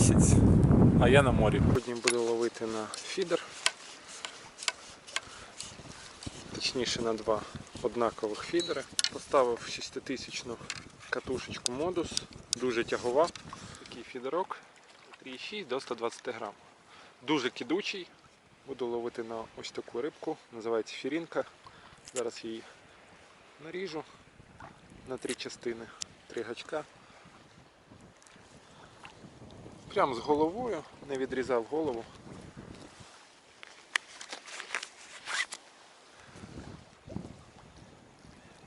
місяць, а я на морі. Сьогодні буду ловити на фідер. Точніше на два однакових фідери. Поставив 6000 катушечку модус, дуже тягова. Такий фідерок 3,6 до 120 грам. Дуже кидучий. Буду ловити на ось таку рибку, називається фірінка. Зараз її наріжу на три частини, три гачка. Прям з головою, не відрізав голову.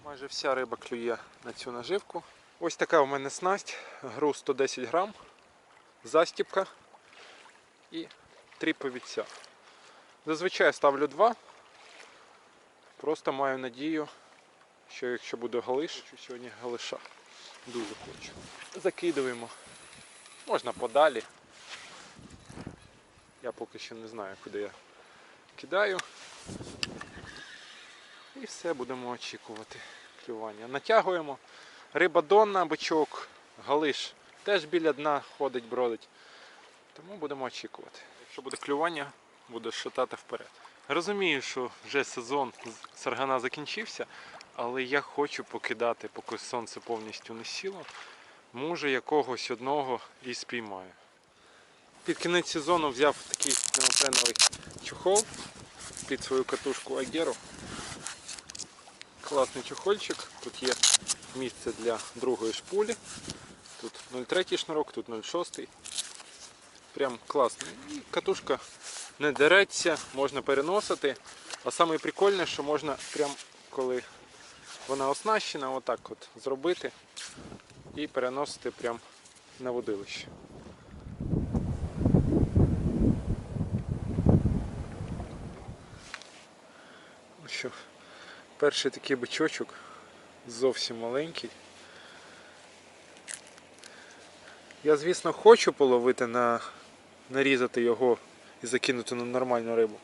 Майже вся риба клює на цю наживку. Ось така у мене снасть, груз 110 грам, застіпка і три повідця. Зазвичай ставлю два. Просто маю надію, що якщо буде галиш, що сьогодні галиша. Дуже хочу. Закидуємо. Можна подалі. Я поки що не знаю, куди я кидаю. І все будемо очікувати клювання. Натягуємо. Риба донна, бичок, галиш теж біля дна ходить, бродить. Тому будемо очікувати. Якщо буде клювання, буде шатати вперед. Розумію, що вже сезон саргана закінчився, але я хочу покидати, поки сонце повністю не сіло. Може якогось одного і спіймаю. Під кінець сезону взяв такий неопреновий чохол під свою катушку Агеру. Класний чохольчик. Тут є місце для другої шпулі. Тут 0,3 шнурок, тут 0,6. Прям класний. І катушка не дереться, можна переносити. А саме прикольне, що можна прям коли вона оснащена, отак от зробити і переносити прям на водилище. Ну що, перший такий бичочок, зовсім маленький. Я, звісно, хочу половити на нарізати його і закинути на нормальну рибу.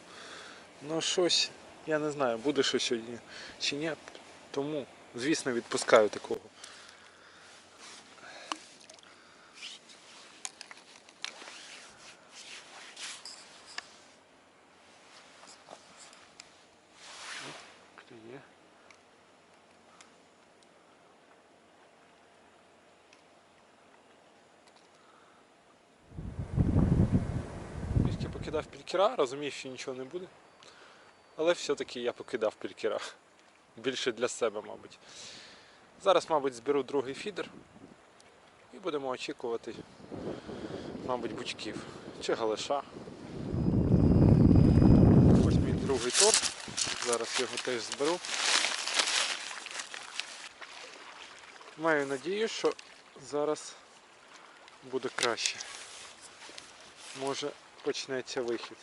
Ну щось, я не знаю, буде щось сьогодні чи ні. Тому, звісно, відпускаю такого. Клює. Трішки покидав пількера, розумів, що нічого не буде. Але все-таки я покидав пількера. Більше для себе, мабуть. Зараз, мабуть, зберу другий фідер і будемо очікувати, мабуть, бучків чи галиша. Ось мій другий торт. Зараз його теж зберу. Маю надію, що зараз буде краще. Може почнеться вихід.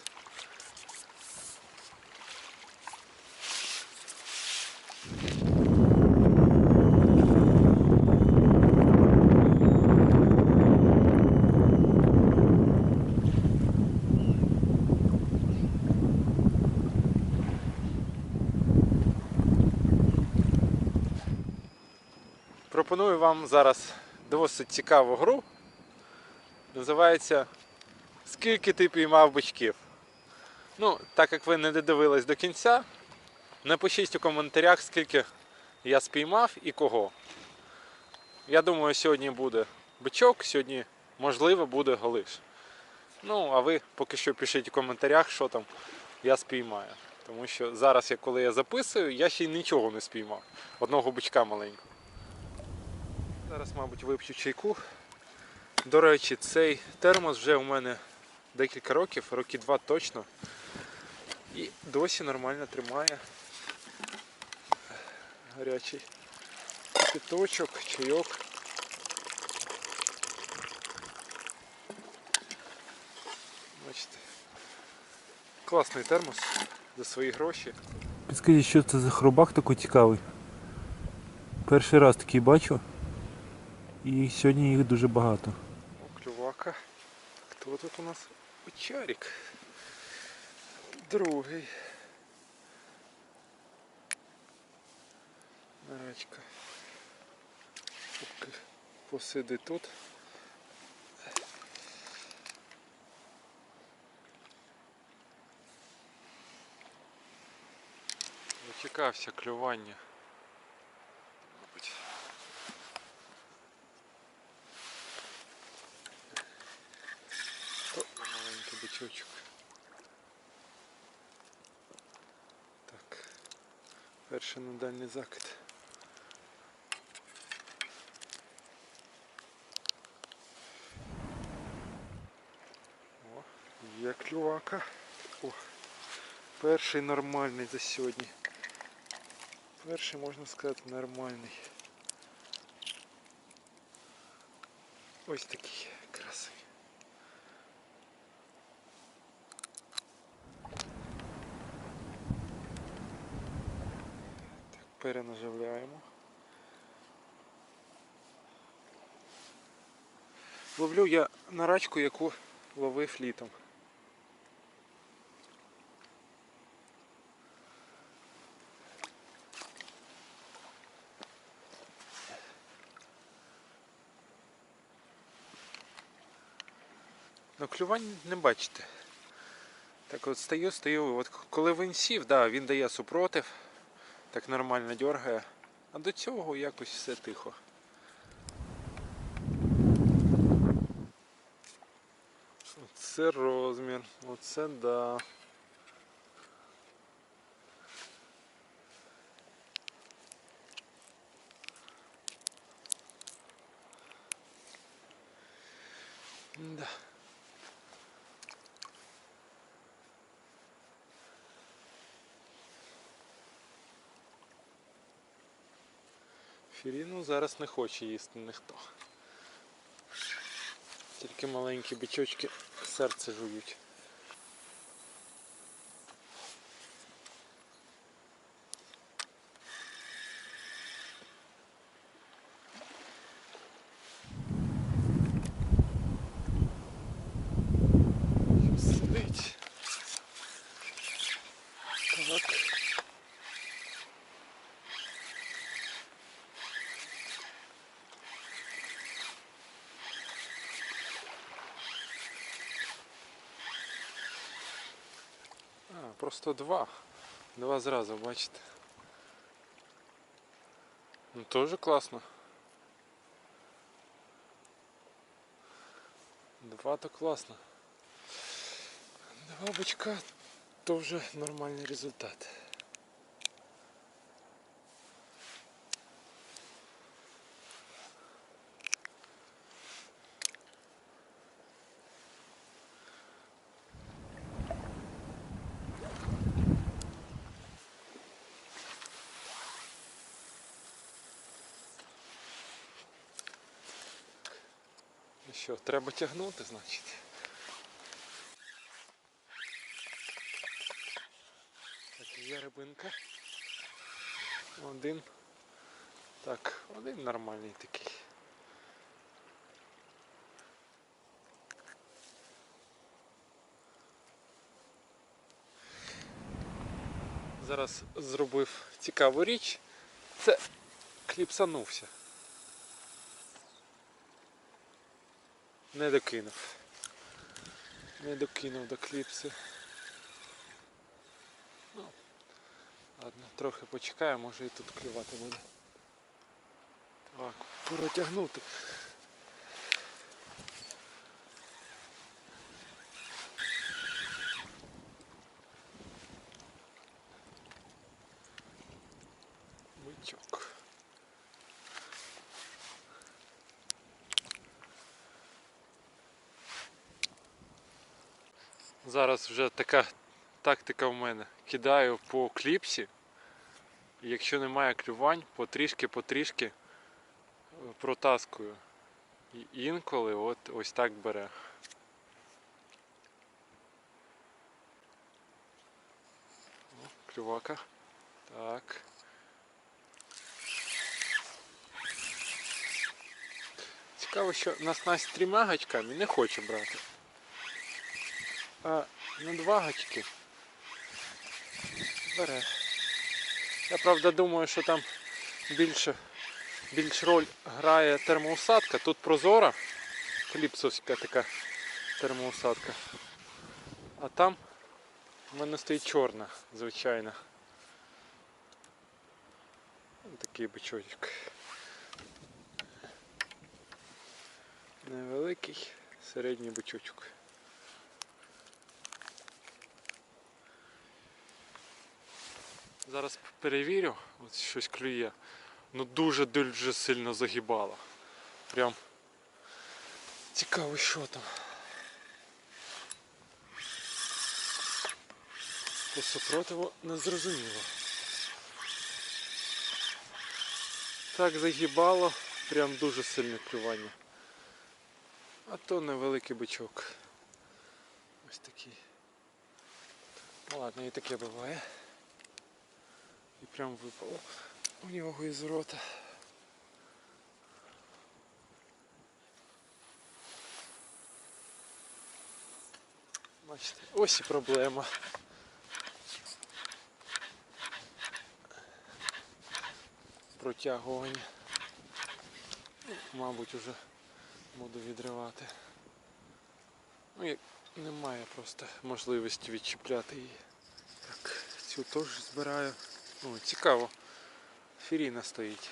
Вам зараз досить цікаву гру. Називається Скільки ти піймав бичків? Ну, так як ви не додивились до кінця, напишіть у коментарях, скільки я спіймав і кого. Я думаю, сьогодні буде бичок, сьогодні, можливо, буде галиш. Ну, а ви поки що пишіть у коментарях, що там я спіймаю. Тому що зараз, коли я записую, я ще й нічого не спіймав. Одного бичка маленького. Зараз, мабуть, вип'ю чайку. До речі, цей термос вже у мене декілька років, роки два точно. І досі нормально тримає гарячий кипяточок, чайок. Бачите. Класний термос за свої гроші. Підскажіть, що це за хробак такий цікавий? Перший раз такий бачу. І сьогодні їх дуже багато. О, клювака. Хто тут у нас? Очарик. Другий. Нарачка. Поки посиди тут. Витікався клювання. Перший на дальній закид. О, є клювака. О, перший нормальний за сьогодні. Перший, можна сказати, нормальний. Ось такий Перенаживляємо. Ловлю я на рачку, яку ловив літом. Ну, клювань не бачите. Так от стою, стою. От коли він сів, да, він дає супротив, так нормально дергає. А до цього якось все тихо. Оце розмір, оце да. Да. Фіріну зараз не хоче їсти ніхто. Тільки маленькі бичочки серце жують. Сидить. Так. А, просто два. Два зразу, бачите. Ну тоже класно. Два то класно. Два бочка то вже нормальний результат. Що, треба тягнути, значить. Так, є рибинка. Один. Так, один нормальний такий. Зараз зробив цікаву річ. Це кліпсанувся. Не докинув. Не докинув до кліпси. Ну, ладно, трохи почекаю, може і тут клювати буде. Так, протягнути. Бичок. Зараз вже така тактика в мене. Кидаю по кліпсі. І якщо немає клювань, потрішки-потрішки е, протаскую. І інколи от ось так бере. О, клювака. Так. Цікаво, що на снасть трьома гачками не хоче брати. А на два гачки бере. Я правда думаю, що там більше, більш роль грає термоусадка. Тут прозора, кліпсовська така термоусадка. А там в мене стоїть чорна, звичайна. Такий бичочок. Невеликий, середній бичочок. Зараз перевірю, от щось клює. Ну дуже дуже сильно загибало. Прям цікаво, що там. По супротиву не зрозуміло. Так загибало, прям дуже сильне клювання. А то невеликий бичок. Ось такий. Ладно, і таке буває. І прям випало у нього із рота. Бачите, ось і проблема. Протягування. Мабуть, уже буду відривати. Ну, і немає просто можливості відчіпляти її. Так, цю теж збираю. О, цікаво. Фіріна стоїть.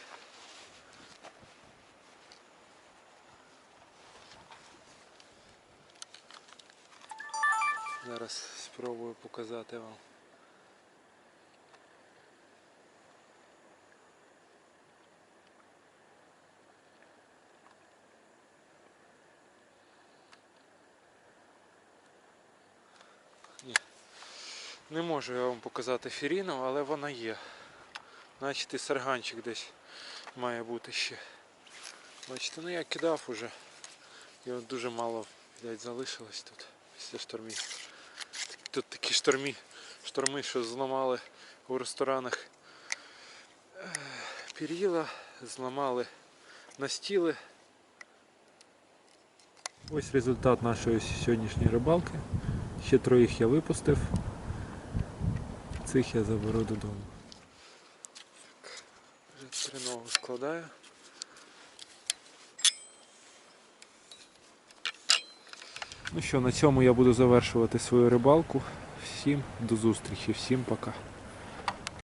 Зараз спробую показати вам. Не можу я вам показати фіріну, але вона є. Значить і сарганчик десь має бути ще. Бачите, ну я кидав уже. І дуже мало блядь, залишилось тут після штормів. Тут такі штормі, шторми, що зламали у ресторанах перила, зламали настіли. Ось результат нашої сьогоднішньої рибалки. Ще троїх я випустив. Цих я заберу додому. Вже триногу складаю. Ну що, на цьому я буду завершувати свою рибалку. Всім до зустрічі, всім пока.